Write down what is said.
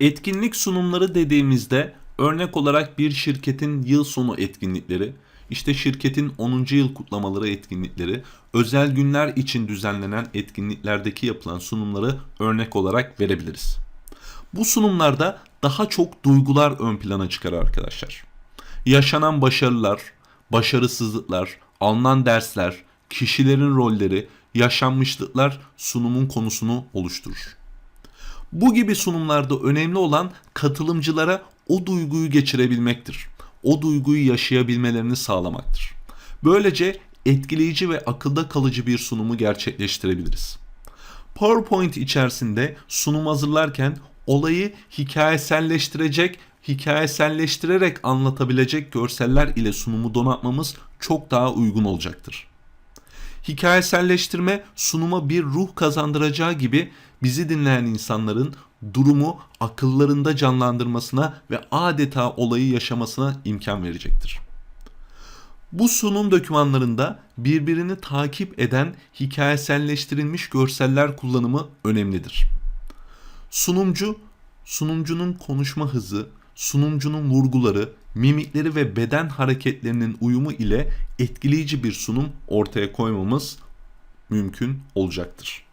Etkinlik sunumları dediğimizde örnek olarak bir şirketin yıl sonu etkinlikleri, işte şirketin 10. yıl kutlamaları etkinlikleri, özel günler için düzenlenen etkinliklerdeki yapılan sunumları örnek olarak verebiliriz. Bu sunumlarda daha çok duygular ön plana çıkar arkadaşlar. Yaşanan başarılar, başarısızlıklar, alınan dersler, kişilerin rolleri, yaşanmışlıklar sunumun konusunu oluşturur. Bu gibi sunumlarda önemli olan katılımcılara o duyguyu geçirebilmektir. O duyguyu yaşayabilmelerini sağlamaktır. Böylece etkileyici ve akılda kalıcı bir sunumu gerçekleştirebiliriz. PowerPoint içerisinde sunum hazırlarken olayı hikayeselleştirecek, hikayeselleştirerek anlatabilecek görseller ile sunumu donatmamız çok daha uygun olacaktır. Hikayeselleştirme sunuma bir ruh kazandıracağı gibi bizi dinleyen insanların durumu akıllarında canlandırmasına ve adeta olayı yaşamasına imkan verecektir. Bu sunum dokümanlarında birbirini takip eden hikayeselleştirilmiş görseller kullanımı önemlidir. Sunumcu, sunumcunun konuşma hızı, sunumcunun vurguları, mimikleri ve beden hareketlerinin uyumu ile etkileyici bir sunum ortaya koymamız mümkün olacaktır.